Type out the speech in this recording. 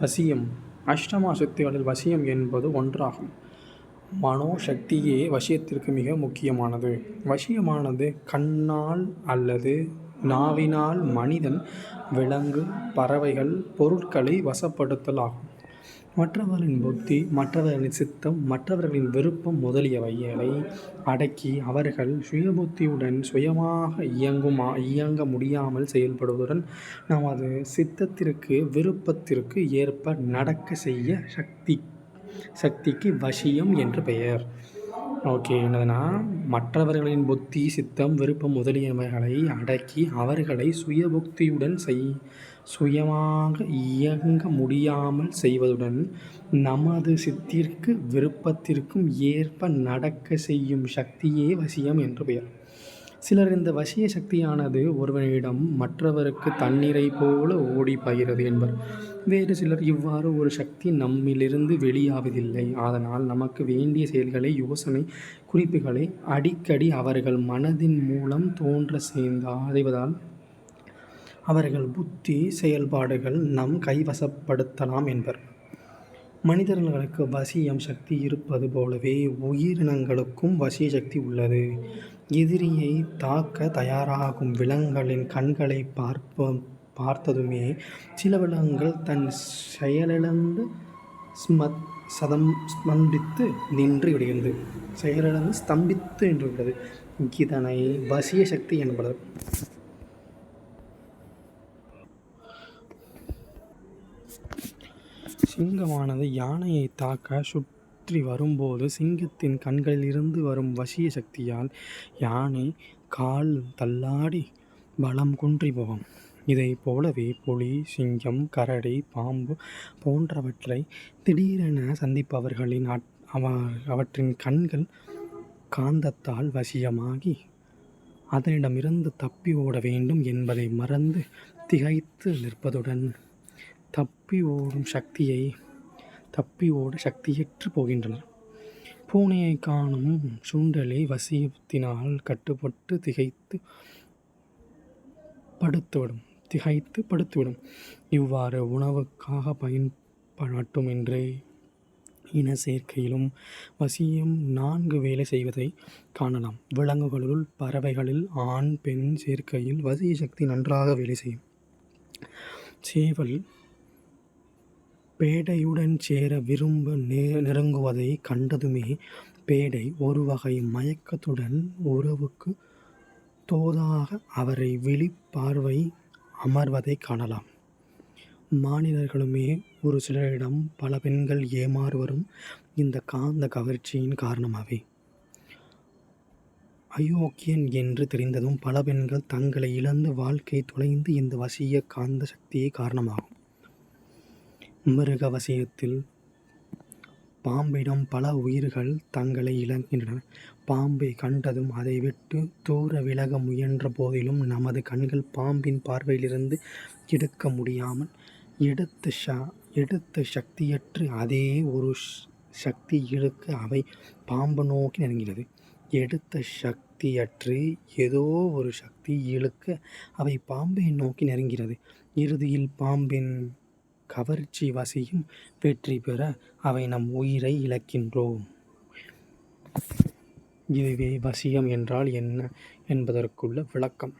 வசியம். அஷ்டமா சக்திகளில் வசியம் என்பது ஒன்றாகும். மனோசக்தியே வசியத்திற்கு மிக முக்கியமானது. வசியமானது கண்ணால் அல்லது நாவினால் மனிதன் விலங்கு பறவைகள் பொருட்களை வசப்படுத்தல் ஆகும் மற்றவர்களின் புத்தி மற்றவர்களின் சித்தம் மற்றவர்களின் விருப்பம் முதலியவைகளை அடக்கி அவர்கள் சுயபுத்தியுடன் சுயமாக இயங்கும் இயங்க முடியாமல் செயல்படுவதுடன் நமது சித்தத்திற்கு விருப்பத்திற்கு ஏற்ப நடக்க செய்ய சக்தி சக்திக்கு வசியம் என்று பெயர். ஓகே என்னதுன்னா மற்றவர்களின் புத்தி சித்தம் விருப்பம் முதலியவைகளை அடக்கி அவர்களை சுயபுக்தியுடன் செய் சுயமாக இயங்க முடியாமல் செய்வதுடன் நமது சித்திற்கு விருப்பத்திற்கும் ஏற்ப நடக்க செய்யும் சக்தியே வசியம் என்று பெயர். சிலர் இந்த வசிய சக்தியானது ஒருவனிடம் மற்றவருக்கு தண்ணீரை போல ஓடி பாய்கிறது என்பர். வேறு சிலர் இவ்வாறு ஒரு சக்தி நம்மிலிருந்து வெளியாவதில்லை. அதனால் நமக்கு வேண்டிய செயல்களை யோசனை குறிப்புகளை அடிக்கடி அவர்கள் மனதின் மூலம் தோன்ற சேர்ந்து அடைவதால் அவர்கள் புத்தி செயல்பாடுகள் நம் கைவசப்படுத்தலாம் என்பர். மனிதர்களுக்கு வசியம் சக்தி இருப்பது போலவே உயிரினங்களுக்கும் வசிய சக்தி உள்ளது. எதிரியை தாக்க தயாராகும் விலங்குகளின் கண்களை பார்ப்ப பார்த்ததுமே சில விலங்குகள் தன் செயலிழந்து ஸ்மத் சதம் ஸ்மந்தித்து நின்று விடுகிறது செயலிழந்து ஸ்தம்பித்து நின்று விடுகிறது. இதனை வசிய சக்தி என்பது சிங்கமானது யானையை தாக்க சுற்றி வரும்போது சிங்கத்தின் கண்களிலிருந்து வரும் வசிய சக்தியால் யானை கால் தள்ளாடி பலம் குன்றி போகும். இதைப் போலவே புலி சிங்கம் கரடி பாம்பு போன்றவற்றை திடீரென சந்திப்பவர்களின் அவ அவற்றின் கண்கள் காந்தத்தால் வசியமாகி அதனிடமிருந்து தப்பி ஓட வேண்டும் என்பதை மறந்து திகைத்து நிற்பதுடன் தப்பி ஓடும் சக்தியை தப்பி ஓட சக்தியற்று போகின்றனர். பூனையை காணும் சுண்டலை வசியத்தினால் கட்டுப்பட்டு திகைத்து படுத்துவிடும். திகைத்து படுத்துவிடும். இவ்வாறு உணவுக்காக பயன்படுமின்றி இன சேர்க்கையிலும் வசியம் நான்கு வேலை செய்வதை காணலாம். விலங்குகளுள் பறவைகளில் ஆண் பெண் சேர்க்கையில் வசிய சக்தி நன்றாக வேலை செய்யும். சேவல் பேடையுடன் சேர விரும்ப நெருங்குவதை கண்டதுமே பேடை ஒரு வகை மயக்கத்துடன் உறவுக்கு தோதாக அவரை விழிப்பார்வை அமர்வதைக் காணலாம். மாநிலர்களுமே ஒரு சிலரிடம் பல பெண்கள் ஏமாறுவரும் இந்த காந்த கவர்ச்சியின் காரணமாகவே. அயோக்கியன் என்று தெரிந்ததும் பல பெண்கள் தங்களை இழந்து வாழ்க்கை தொலைந்து இந்த வசிய காந்த சக்தியை காரணமாகும். மிருகவசியத்தில் பாம்பிடம் பல உயிர்கள் தங்களை இழக்கின்றன. பாம்பை கண்டதும் அதை விட்டு தூர விலக முயன்ற போதிலும் நமது கண்கள் பாம்பின் பார்வையிலிருந்து எடுக்க முடியாமல் எடுத்த ச எடுத்த சக்தியற்று அதே ஒரு சக்தி இழுக்க அவை பாம்பு நோக்கி நெருங்கிறது எடுத்த சக்தியற்று ஏதோ ஒரு சக்தி இழுக்க அவை பாம்பை நோக்கி நெருங்கிறது இறுதியில் பாம்பின் கவர்ச்சி வசியும் வெற்றி பெற அவை நம் உயிரை இழக்கின்றோம். இதுவே வசியம் என்றால் என்ன என்பதற்குள்ள விளக்கம்.